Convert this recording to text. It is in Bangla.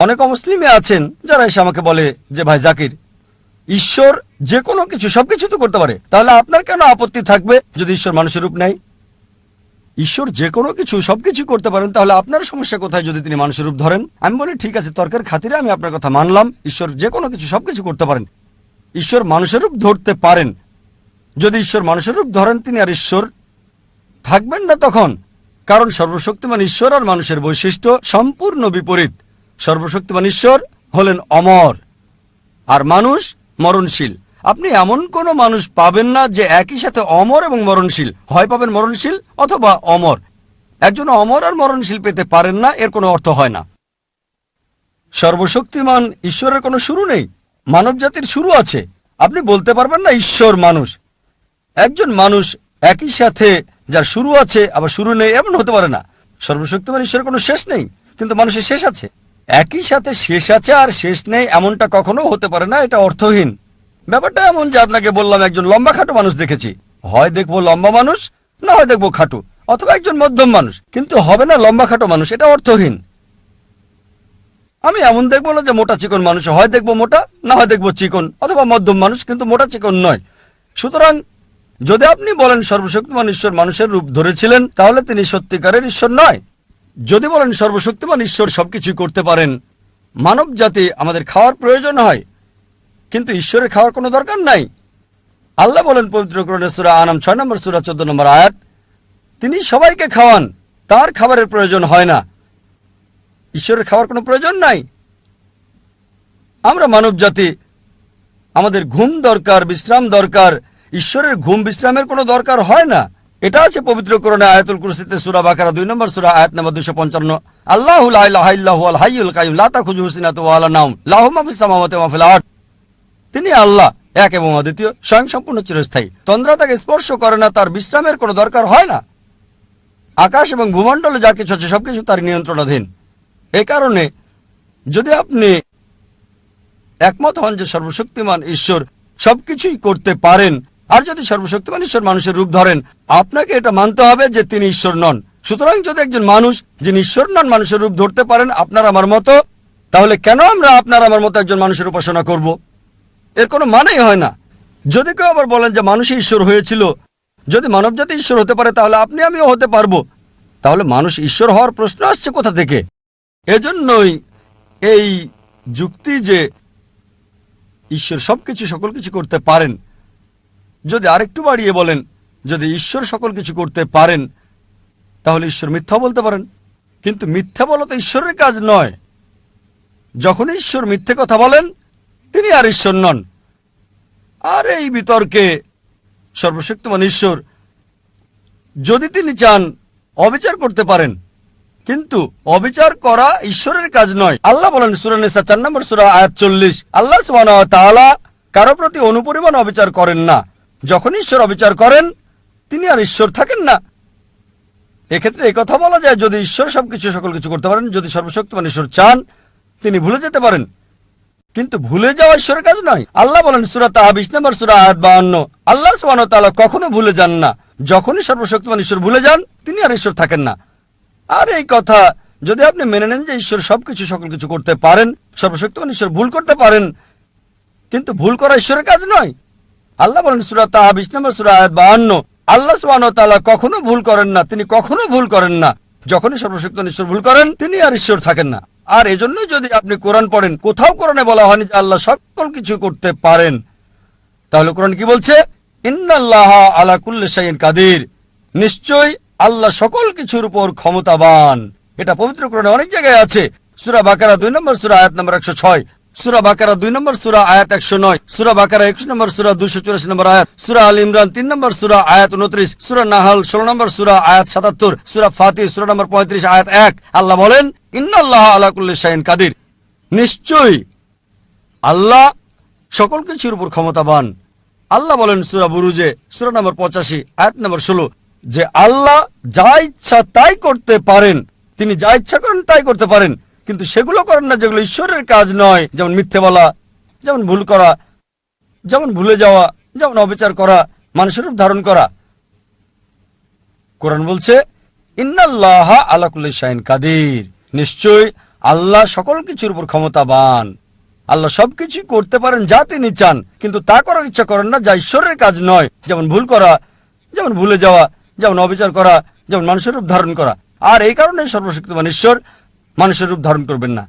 অনেক অমুসলিমে আছেন যারা এসে আমাকে বলে যে, ভাই জাকির, ঈশ্বর যে কোনো কিছু, সবকিছু তো করতে পারে। তাহলে আপনার কেন আপত্তি থাকবে যদি ঈশ্বর মানুষের রূপ নেয়? ঈশ্বর যে কোনো কিছু, সবকিছু করতে পারেন, তাহলে আপনার সমস্যা কোথায় যদি তিনি মানুষের রূপ ধরেন? আমি বলি, ঠিক আছে, তর্কের খাতিরে আমি আপনার কথা মানলাম। ঈশ্বর যে কোনো কিছু, সবকিছু করতে পারেন। ঈশ্বর মানুষের রূপ ধরতে পারেন। যদি ঈশ্বর মানুষের রূপ ধরেন, তিনি আর ঈশ্বর থাকবেন না তখন। কারণ সর্বশক্তিমান ঈশ্বর আর মানুষের বৈশিষ্ট্য সম্পূর্ণ বিপরীত। সর্বশক্তিমান ঈশ্বর হলেন অমর। আর মানুষ মরণশীল। আপনি এমন কোনো মানুষ পাবেন না যে একই সাথে অমর এবং মরণশীল। হয় পাবেন মরণশীল অথবা অমর। একজন অমর আর মরণশীল পেতে পারেন না, এর কোনো অর্থ হয় না। সর্বশক্তিমান ঈশ্বরের কোনো শুরু নেই, মানব জাতির শুরু আছে। আপনি বলতে পারবেন না, ঈশ্বর মানুষ। একজন মানুষ একই সাথে যার শুরু আছে, আবার শুরু নেই, এমন হতে পারে না। সর্বশক্তিমান ঈশ্বরের কোনো শেষ নেই, কিন্তু মানুষের শেষ আছে। একই সাথে শেষ আছে আর শেষ নেই এমনটা কখনো হতে পারে না, এটা অর্থহীন। ব্যাপারটা এমন যে আপনাকে বললাম একজন লম্বা খাটো মানুষ দেখেছি। হয় দেখব লম্বা মানুষ, না হয় দেখব খাটো, অথবা একজন মধ্যম মানুষ। কিন্তু হবে না লম্বা খাটো মানুষ, এটা অর্থহীন। আমি এমন দেখব না যে মোটা চিকন মানুষ, হয় দেখব মোটা, না হয় দেখব চিকন, অথবা মধ্যম মানুষ, কিন্তু মোটা চিকন নয়। সুতরাং, যদি আপনি বলেন সর্বশক্তিমান ঈশ্বর মানুষের রূপ ধরেছিলেন, তাহলে তিনি সত্যিকারের ঈশ্বর নয়। যদি বলেন সর্বশক্তিমান ঈশ্বর সবকিছুই করতে পারেন মানব জাতি আমাদের খাওয়ার প্রয়োজন হয়, কিন্তু ঈশ্বরের খাওয়ার কোনো দরকার নাই। আল্লাহ বলেন পবিত্র সুরা আনাম ছয় নম্বর, সুরা চোদ্দ নম্বর আয়াত, তিনি সবাইকে খাওয়ান, তার খাবারের প্রয়োজন হয় না। ঈশ্বরের খাওয়ার কোনো প্রয়োজন নাই। আমরা মানব জাতি আমাদের ঘুম দরকার, বিশ্রাম দরকার, ঈশ্বরের ঘুম বিশ্রামের কোনো দরকার হয় না। এটা আছে পবিত্র করণে আয়াতুল কুরসিতে সুরা বাকারা দুই নম্বর সুরা, আয়াত নম্বর দুশো পঞ্চান্ন। আল্লাহ হাইউল কাইম লাতা খুজু হুসিনা তো আল্লাহ নাম লাহু মাফিস সামাওয়াতি ওয়া ফিল আরদ। তিনি আল্লাহ, এক এবং অদ্বিতীয় স্বয়ং সম্পূর্ণ চিরস্থায়ী। তন্দ্রা তাকে স্পর্শ করে না, তার বিশ্রামের কোনো দরকার হয় না। আকাশ এবং ভূমণ্ডলে যা কিছু আছে, সবকিছু তার নিয়ন্ত্রণাধীন। এ কারণে যদি আপনি একমত হন যে সর্বশক্তিমান ঈশ্বর সবকিছুই করতে পারেন আর যদি সর্বশক্তিমান ঈশ্বর মানুষের রূপ ধরেন, আপনাকে এটা মানতে হবে যে তিনি ঈশ্বর নন। সুতরাং যদি একজন মানুষ, যিনি ঈশ্বর নন, মানুষের রূপ ধরতে পারেন আপনার আমার মতো, তাহলে কেন আমরা আপনার আমার মতো একজন মানুষের উপাসনা করব? এর কোনো মানেই হয় না। যদি কেউ আবার বলেন যে মানুষই ঈশ্বর হয়েছিল, যদি মানবজাতি ঈশ্বর হতে পারে, তাহলে আপনি আমিও হতে পারব। তাহলে মানুষ ঈশ্বর হওয়ার প্রশ্ন আসছে কোথা থেকে? এজন্যই এই যুক্তি যে ঈশ্বর সব কিছু সকল কিছু করতে পারেন যদি আরেকটু বাড়িয়ে বলেন, যদি ঈশ্বর সকল কিছু করতে পারেন, তাহলে ঈশ্বর মিথ্যা বলতে পারেন। কিন্তু মিথ্যা বলা তো ঈশ্বরের কাজ নয়। যখন ঈশ্বর মিথ্যে কথা বলেন, তিনি আর ঈশ্বর নন। আর এই বিতর্কে সর্বশক্তিমান ঈশ্বর, যদি তিনি চান, অবিচার করতে পারেন। কিন্তু অবিচার করা ঈশ্বরের কাজ নয়। আল্লাহ বলেন সুরানিসা চার নম্বর সুরা আয়াত চল্লিশ, আল্লাহ তাআলা কারও প্রতি অনুপরিমাণ অবিচার করেন না। যখন ঈশ্বর অবিচার করেন, তিনি আর ঈশ্বর থাকেন না। এক্ষেত্রে এই কথা বলা যায়, যদি ঈশ্বর সবকিছু, সকল কিছু করতে পারেন, যদি সর্বশক্তিমান ঈশ্বর চান, তিনি ভুলে যেতে পারেন। কিন্তু ভুলে যাওয়া ঈশ্বরের কাজ নয়। আল্লাহ বলেন, সুরা তাহা বিশ নম্বর সুরা, আয়াত বাহান্ন, আল্লাহ সুবাহ তাআলা কখনো ভুলে যান না। যখনই সর্বশক্তিমান ঈশ্বর ভুলে যান, তিনি আর ঈশ্বর থাকেন না। আর এই কথা, যদি আপনি মেনে নেন যে ঈশ্বর সবকিছু, সকল কিছু করতে পারেন, সর্বশক্তিমান ঈশ্বর ভুল করতে পারেন, কিন্তু ভুল করা ঈশ্বরের কাজ নয়। আল্লাহ বলেন সুরা তাহা বিশ নম্বর সুরা আয়াত বাহান্ন আল্লাহ সুবাহ তাআলা কখনো ভুল করেন না, তিনি কখনো ভুল করেন না। যখনই সর্বশক্ত ঈশ্বর ভুল করেন, তিনি আর ঈশ্বর থাকেন না। আর এজন্যই যদি আপনি কোরআন পড়েন, কোথাও কোরআনে বলা হয়নি যে আল্লাহ সকল কিছু করতে পারেন। তাহলে কোরআন কি বলছে? ইন্নাল্লাহ আলা কুল্লি শাইইন কাদির। নিশ্চয় আল্লাহ সকল কিছুর উপর ক্ষমতাবান। এটা পবিত্র কোরআনে অনেক জায়গায় আছে। সুরা বাকারা দুই নম্বর সুরা, আয়াত নম্বর একশো ছয়। সূরা বাকারা দুই নম্বর সুরা, আয়াত একশো নয়। সুরা বাকারা একুশ নম্বর সুরা দুশো চুরাশি নম্বর আয়াত। সূরা আল ইমরান তিন নম্বর সুরা, আয়াত উনত্রিশ। সুরা নাহাল ষোলো নম্বর সুরা, আয়াত সাতাত্তর। সুরা ফাতির সূরা নম্বর পঁয়ত্রিশ, আয়াত এক। আল্লাহ বলেন, ইন্নাল্লাহ আলা কুল্লি শাইইন কাদির। নিশ্চয়ই আল্লাহ সকল কিছুর উপর ক্ষমতাবান। আল্লাহ বলেন সুরা বুরুজে, সুরা নম্বর পঁচাশি, আয়াত নম্বর ষোলো, যে আল্লাহ যা ইচ্ছা তাই করতে পারেন। তিনি যা ইচ্ছা করেন তাই করতে পারেন। কিন্তু সেগুলো করেন না যেগুলো ঈশ্বরের কাজ নয়। যেমন মিথ্যে বলা, যেমন ভুল করা, যেমন ভুলে যাওয়া, যেমন অবিচার করা, মানুষের রূপ ধারণ করা। কোরআন বলছে, ইন্নাল্লাহ আলাকুল্লি শাহিন কাদির। নিশ্চয় আল্লাহ সকল কিছুর উপর ক্ষমতাবান। আল্লাহ সবকিছুই করতে পারেন যা তিনি চান, কিন্তু তা করার ইচ্ছা করেন না যা ঈশ্বরের কাজ নয়। যেমন ভুল করা, যেমন ভুলে যাওয়া, যেমন অবিচার করা, যেমন মানুষের রূপ ধারণ করা। আর এই কারণে সর্বশক্তিমান ঈশ্বর মানুষের রূপ ধারণ করবেন না।